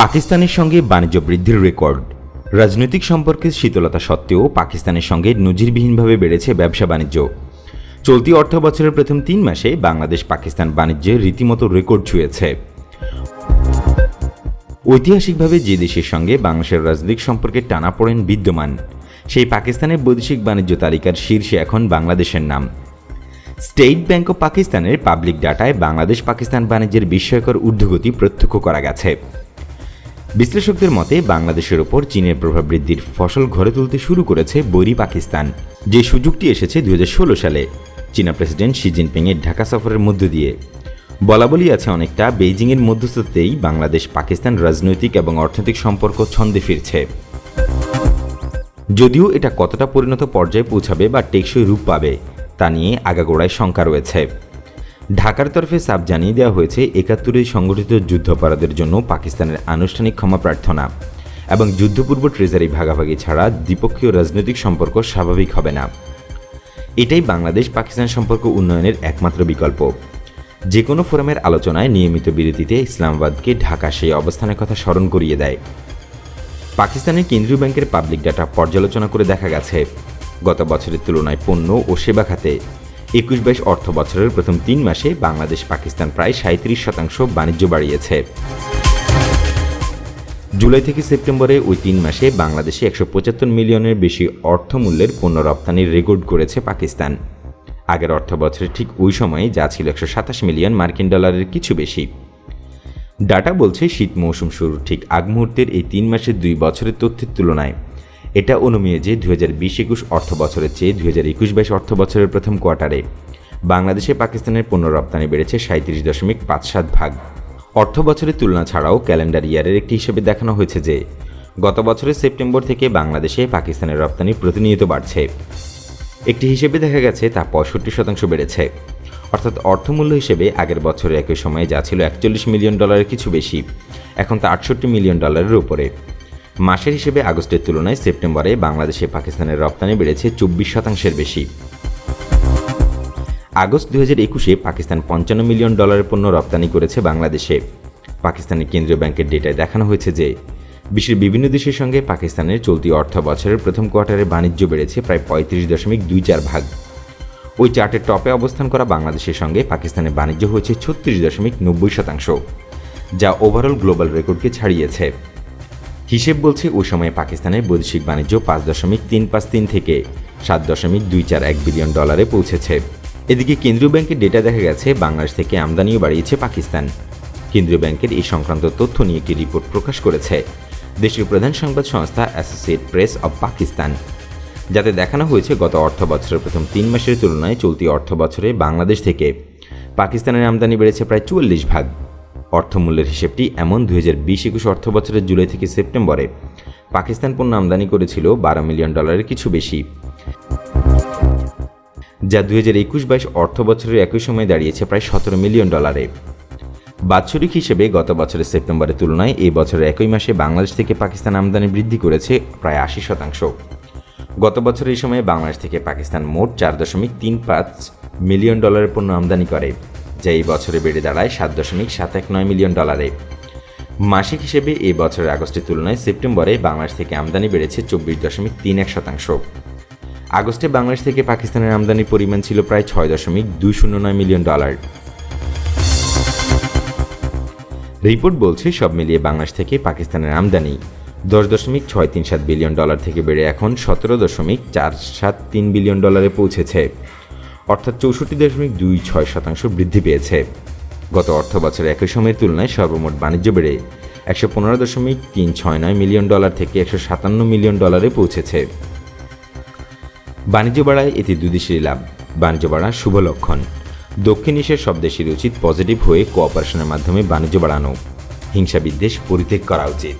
পাকিস্তানের সঙ্গে বাণিজ্য বৃদ্ধির রেকর্ড। রাজনৈতিক সম্পর্কের শীতলতা সত্ত্বেও পাকিস্তানের সঙ্গে নজিরবিহীনভাবে বেড়েছে ব্যবসা বাণিজ্য। চলতি অর্থ বছরের প্রথম তিন মাসে বাংলাদেশ পাকিস্তান বাণিজ্যে রীতিমতো রেকর্ড ছুঁয়েছে। ঐতিহাসিকভাবে যে দেশের সঙ্গে বাংলাদেশের রাজনৈতিক সম্পর্কে টানাপোড়েন বিদ্যমান, সেই পাকিস্তানের বৈদেশিক বাণিজ্য তালিকার শীর্ষে এখন বাংলাদেশের নাম। স্টেট ব্যাংক অব পাকিস্তানের পাবলিক ডাটায় বাংলাদেশ পাকিস্তান বাণিজ্যের বিস্ময়কর ঊর্ধ্বগতি প্রত্যক্ষ করা গেছে। বিশ্লেষকদের মতে, বাংলাদেশের ওপর চীনের প্রভাব বৃদ্ধির ফসল ঘরে তুলতে শুরু করেছে বৈরী পাকিস্তান, যে সুযোগটি এসেছে দু হাজার ষোলো সালে। চীনা প্রেসিডেন্ট শি জিনপিংয়ের ঢাকা সফরের মধ্য দিয়ে। বলা বলি আছে অনেকটা, বেইজিংয়ের মধ্যস্থতেই বাংলাদেশ পাকিস্তান রাজনৈতিক এবং অর্থনৈতিক সম্পর্ক ছন্দে ফিরছে। যদিও এটা কতটা পরিণত পর্যায়ে পৌঁছাবে বা টেকসই রূপ পাবে, তা নিয়ে আগাগোড়ায় শঙ্কা রয়েছে। ঢাকার তরফে সাপ জানিয়ে দেওয়া হয়েছে, একাত্তরে সংগঠিত যুদ্ধাপরাধের জন্য পাকিস্তানের আনুষ্ঠানিক ক্ষমা প্রার্থনা এবং যুদ্ধপূর্ব ট্রেজারি ভাগাভাগি ছাড়া দ্বিপক্ষীয় রাজনৈতিক সম্পর্ক স্বাভাবিক হবে না। এটাই বাংলাদেশ পাকিস্তান সম্পর্ক উন্নয়নের একমাত্র বিকল্প। যে কোনো ফোরামের আলোচনায় নিয়মিত বিরতিতে ইসলামাবাদকে ঢাকা সেই অবস্থানের কথা স্মরণ করিয়ে দেয়। পাকিস্তানের কেন্দ্রীয় ব্যাংকের পাবলিক ডাটা পর্যালোচনা করে দেখা গেছে। গত বছরের তুলনায় পণ্য ও সেবা খাতে একুশ বাইশ অর্থ বছরের প্রথম তিন মাসে বাংলাদেশ পাকিস্তান প্রায় সাঁত্রিশ শতাংশ বাণিজ্য বাড়িয়েছে। জুলাই থেকে সেপ্টেম্বরে ওই তিন মাসে বাংলাদেশে একশো পঁচাত্তর মিলিয়নের বেশি অর্থমূল্যের পণ্য রপ্তানির রেকর্ড করেছে পাকিস্তান। আগের অর্থ বছরের ঠিক ওই সময়ে যা ছিল একশো সাতাশ মিলিয়ন মার্কিন ডলারের কিছু বেশি। ডাটা বলছে শীত মৌসুম শুরুর ঠিক আগ মুহূর্তের এই তিন মাসের দুই বছরের তথ্যের তুলনায়। এটা অনুমিয়ে যে দু হাজার বিশ একুশ অর্থ বছরের চেয়ে দু হাজার একুশ বাইশ অর্থ বছরের প্রথম কোয়ার্টারে বাংলাদেশে পাকিস্তানের পণ্য রপ্তানি বেড়েছে সাঁত্রিশ দশমিক পাঁচ সাত ভাগ। অর্থ বছরের তুলনা ছাড়াও ক্যালেন্ডার ইয়ারের একটি হিসেবে দেখানো হয়েছে যে গত বছরের সেপ্টেম্বর থেকে বাংলাদেশে পাকিস্তানের রপ্তানি প্রতিনিয়ত বাড়ছে। একটি হিসেবে দেখা গেছে তা পঁয়ষট্টি শতাংশ বেড়েছে। অর্থাৎ অর্থমূল্য হিসেবে আগের বছরের একই সময়ে যা ছিল একচল্লিশ মিলিয়ন ডলারের কিছু বেশি। এখন তা আটষট্টি মিলিয়ন ডলারের উপরে। মাসের হিসেবে আগস্টের তুলনায় সেপ্টেম্বরে বাংলাদেশে পাকিস্তানের রপ্তানি বেড়েছে চব্বিশ শতাংশের বেশি। আগস্ট দু হাজার একুশে পাকিস্তান পঞ্চান্ন মিলিয়ন ডলারের পণ্য রপ্তানি করেছে বাংলাদেশে। পাকিস্তানের কেন্দ্রীয় ব্যাংকের ডেটায় দেখানো হয়েছে যে, বিশ্বের বিভিন্ন দেশের সঙ্গে পাকিস্তানের চলতি অর্থ বছরের প্রথম কোয়ার্টারে বাণিজ্য বেড়েছে প্রায় পঁয়ত্রিশ দশমিক দুই চার ভাগ। ওই চার্টের টপে অবস্থান করা বাংলাদেশের সঙ্গে পাকিস্তানের বাণিজ্য হয়েছে ছত্রিশ দশমিক নব্বই শতাংশ, যা ওভারঅল গ্লোবাল রেকর্ডকে ছাড়িয়েছে। হিসেব বলছে ওই সময়ে পাকিস্তানের বৈদেশিক বাণিজ্য পাঁচ দশমিক তিন পাঁচ তিন থেকে সাত দশমিক দুই চার এক বিলিয়ন ডলারে পৌঁছেছে। এদিকে কেন্দ্রীয় ব্যাংকের ডেটা দেখা গেছে, বাংলাদেশ থেকে আমদানিও বাড়িয়েছে পাকিস্তান। কেন্দ্রীয় ব্যাংকের এই সংক্রান্ত তথ্য নিয়ে একটি রিপোর্ট প্রকাশ করেছে দেশীয় প্রধান সংবাদ সংস্থা অ্যাসোসিয়েট প্রেস অব পাকিস্তান যাতে দেখানো হয়েছে, গত অর্থ বছরের প্রথম তিন মাসের তুলনায় চলতি অর্থ বছরে বাংলাদেশ থেকে পাকিস্তানের আমদানি বেড়েছে প্রায় চুয়াল্লিশ ভাগ। অর্থমূল্যের হিসেবটি এমন দুই হাজার বিশ একুশ অর্থ বছরের জুলাই থেকে সেপ্টেম্বরে। পাকিস্তান পণ্য আমদানি করেছিল বারো মিলিয়ন ডলারের কিছু বেশি। যা দুই হাজার একুশ বাইশ অর্থ বছরের একই সময়ে দাঁড়িয়েছে প্রায় সতেরো মিলিয়ন ডলারে। বাৎসরিক হিসেবে গত বছরের সেপ্টেম্বরের তুলনায় এই বছরের একই মাসে বাংলাদেশ থেকে পাকিস্তান আমদানি বৃদ্ধি করেছে প্রায় আশি শতাংশ। গত বছর এই সময়ে বাংলাদেশ থেকে পাকিস্তান মোট চার দশমিক তিন পাঁচ মিলিয়ন ডলারের পণ্য আমদানি করে। যা এই বছরে বেড়ে দাঁড়ায় সাত দশমিক সাত এক নয় মিলিয়ন ডলারে। মাসিক হিসেবে এই বছরের আগস্টের তুলনায় সেপ্টেম্বরে বাংলাদেশ থেকে আমদানি বেড়েছে চব্বিশ দশমিক তিন এক শতাংশ। আগস্টে বাংলাদেশ থেকে পাকিস্তানের আমদানির পরিমাণ ছিল প্রায় ছয় দশমিক দুই শূন্য নয় মিলিয়ন ডলার। রিপোর্ট বলছে, সব মিলিয়ে বাংলাদেশ থেকে পাকিস্তানের আমদানি দশ দশমিক ছয় তিন সাত বিলিয়ন ডলার থেকে বেড়ে এখন সতেরো দশমিক চার সাত তিন বিলিয়ন ডলারে পৌঁছেছে। অর্থাৎ চৌষট্টি দশমিক দুই ছয় শতাংশ বৃদ্ধি পেয়েছে। গত অর্থ বছরের একই সময়ের তুলনায় সর্বমোট বাণিজ্য বেড়ে একশো পনেরো দশমিক তিন ছয় নয় মিলিয়ন ডলার থেকে একশো সাতান্ন মিলিয়ন ডলারে পৌঁছেছে। বাণিজ্য বাড়ায় এতে দুদেশেরই লাভ। বাণিজ্য বাড়া শুভ লক্ষণ। দক্ষিণ এশিয়ার সব দেশের উচিত পজিটিভ হয়ে কোঅপারেশনের মাধ্যমে বাণিজ্য বাড়ানো। হিংসা বিদ্বেষ পরিত্যাগ করা উচিত।